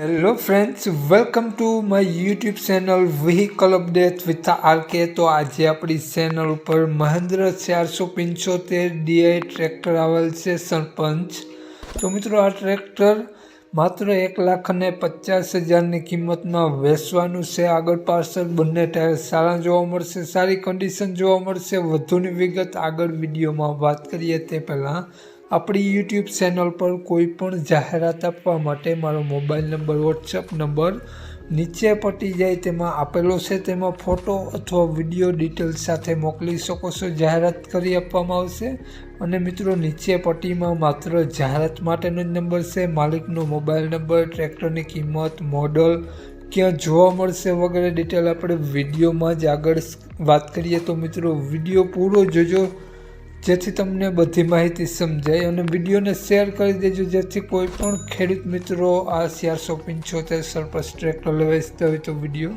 Hello friends welcome to my YouTube channel vehicle update with RK તો આજે આપણી channel ઉપર મહેન્દ્ર ચારસો પંચોતેર ડીઆઈ ટ્રેક્ટર આવેલ છે, સરપંચ. તો મિત્રો, આ ટ્રેક્ટર માત્ર એક લાખ અને પચાસ હજારની કિંમતમાં વેચવાનું છે. આગળ પાછળ બંને ટાયર સારા જોવા મળશે, સારી કન્ડિશન જોવા મળશે. વધુની વિગત આગળ વિડીયોમાં વાત કરીએ તે પહેલાં. આપણી યુટ્યુબ ચેનલ પર કોઈ પણ જાહેરાત આપવા માટે મારો મોબાઈલ નંબર વોટ્સઅપ નંબર નીચે પટી જાય તેમાં આપેલો છે. તેમાં ફોટો અથવા વીડિયો ડિટેલ સાથે મોકલી શકો છો. જાહેરાત કરી આપવામાં આવશે. અને મિત્રો, નીચે પટ્ટીમાં માત્ર જાહેરાત માટેનો જ નંબર છે. માલિકનો મોબાઈલ નંબર ટ્રેક્ટરની કિંમત મોડલ ક્યાં જોવા મળશે વગેરે ડિટેલ આપણે વિડીયોમાં જ આગળ વાત કરીએ. તો મિત્રો વીડિયો પૂરો જોજો. જેથી તમને બધી માહિતી સમજાય અને વિડીયોને શેર કરી દેજો. જેથી કોઈ પણ ખેડૂત મિત્રો આ ચારસો પંચોતેર સરપસ ટ્રેક્ટર વેચતા હોય તો વીડિયો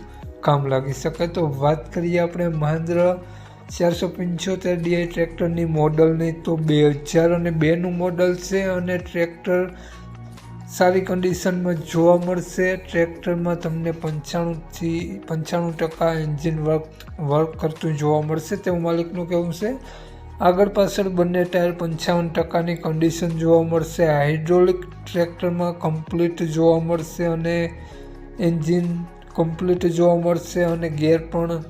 કામ લાગી શકે. તો વાત કરીએ આપણે મહેન્દ્ર ચારસો પંચોતેર ડીઆઈ ટ્રેક્ટરની મોડલની. તો બે હજાર અને બેનું મોડલ છે અને ટ્રેક્ટર સારી કન્ડિશનમાં જોવા મળશે. ટ્રેક્ટરમાં તમને પંચાણુંથી પંચાણું ટકા એન્જિન વર્ક વર્ક કરતું જોવા મળશે. તેવું માલિકનું કહેવું છે. આગળ પાછળ બંને ટાયર પંચાવન ટકાની કન્ડિશન જોવા મળશે. હાઇડ્રોલિક ટ્રેક્ટરમાં કમ્પ્લીટ જોવા મળશે અને એન્જિન કમ્પ્લીટ જોવા મળશે અને ગેર પણ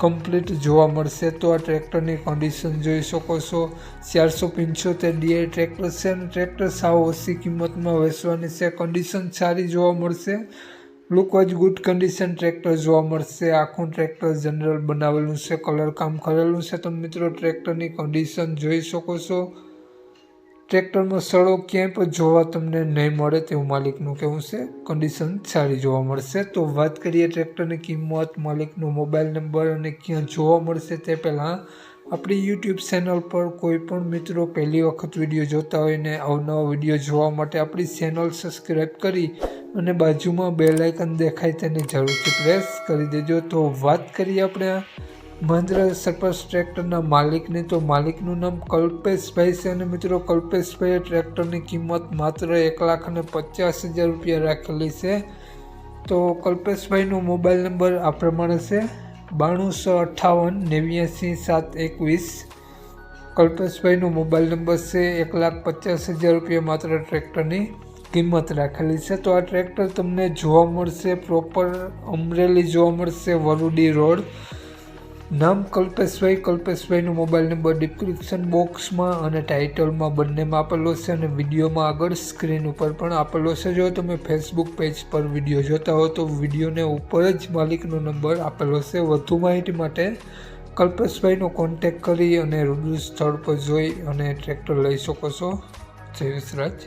કમ્પ્લીટ જોવા મળશે. તો આ ટ્રેક્ટરની કન્ડિશન જોઈ શકો છો. ચારસો પંચોતેર ડીઆઈ ટ્રેક્ટર છે અને ટ્રેક્ટર સાવ ઓછી કિંમતમાં વેચવાની છે. કન્ડિશન સારી જોવા મળશે. લુકવાઇઝ ગુડ કન્ડિશન ટ્રેક્ટર જોવા મળશે. આખું ટ્રેક્ટર જનરલ બનાવેલું છે કલર કામ કરેલું છે. તમે મિત્રો ટ્રેક્ટરની કન્ડિશન જોઈ શકો છો. ટ્રેક્ટરમાં સડો ક્યાંય પણ જોવા તમને નહીં મળે તેવું માલિકનું કહેવું છે. કન્ડિશન સારી જોવા મળશે. તો વાત કરીએ ટ્રેક્ટરની કિંમત, માલિકનો મોબાઈલ નંબર અને ક્યાં જોવા મળશે તે પહેલાં આપણી યુટ્યુબ ચેનલ પર કોઈ પણ મિત્રો પહેલી વખત વીડિયો જોતા હોય ને અવનવા વીડિયો જોવા માટે આપણી ચેનલ સબસ્ક્રાઈબ કરી અને બાજુમાં બે લાઇકન દેખાય તેને જરૂરથી પ્રેસ કરી દેજો. તો વાત કરીએ આપણે મહેન્દ્ર સરપંચ ટ્રેક્ટરના માલિકની. તો માલિકનું નામ કલ્પેશભાઈ છે અને મિત્રો કલ્પેશભાઈએ ટ્રેક્ટરની કિંમત માત્ર એક લાખ અને પચાસ હજાર રૂપિયા રાખેલી છે. તો કલ્પેશભાઈનો મોબાઈલ નંબર આ પ્રમાણે છે. બાણુંસો અઠ્ઠાવન નેવ્યાસી સાત એકવીસ. કલ્પેશભાઈનો મોબાઈલ નંબર છે એક લાખ પચાસ હજાર રૂપિયા માત્ર ટ્રેક્ટરની કિંમત રાખેલી છે. તો આ ટ્રેક્ટર તમને જોવા મળશે પ્રોપર અમરેલી જોવા મળશે વરુડી રોડ. નામ કલ્પેશભાઈ, કલ્પેશભાઈનો મોબાઈલ નંબર ડિસ્ક્રિપ્શન બોક્સમાં અને ટાઇટલમાં બંનેમાં આપેલો છે અને વિડીયોમાં આગળ સ્ક્રીન ઉપર પણ આપેલો છે. જો તમે ફેસબુક પેજ પર વીડિયો જોતા હો તો વિડીયોને ઉપર જ માલિકનો નંબર આપેલો છે. વધુ માહિતી માટે કલ્પેશભાઈનો કોન્ટેક કરી અને રૂબરૂ સ્થળ પર જોઈ અને ટ્રેક્ટર લઈ શકો છો. જય વિસરાજ.